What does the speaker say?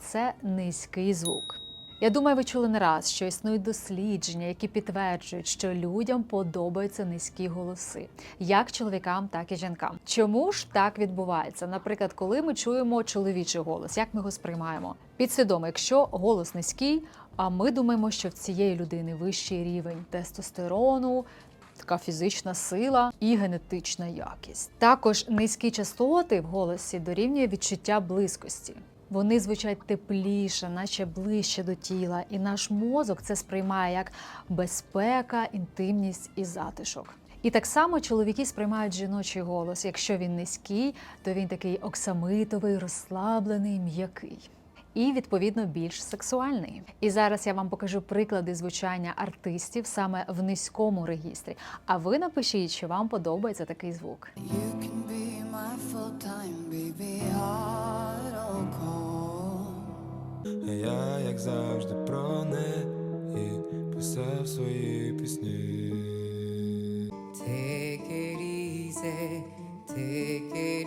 це низький звук. Я думаю, ви чули не раз, що існують дослідження, які підтверджують, що людям подобаються низькі голоси, як чоловікам, так і жінкам. Чому ж так відбувається? Наприклад, коли ми чуємо чоловічий голос, як ми його сприймаємо? Підсвідомо, якщо голос низький, а ми думаємо, що в цієї людини вищий рівень тестостерону, така фізична сила і генетична якість. Також низькі частоти в голосі дорівнює відчуття близькості. Вони звучать тепліше, наче ближче до тіла, і наш мозок це сприймає як безпека, інтимність і затишок. І так само чоловіки сприймають жіночий голос. Якщо він низький, то він такий оксамитовий, розслаблений, м'який. І відповідно більш сексуальний. І зараз я вам покажу приклади звучання артистів саме в низькому регістрі. А ви напишіть, чи вам подобається такий звук. А я, як завжди, про неї писав свої пісні. Take it easy, take it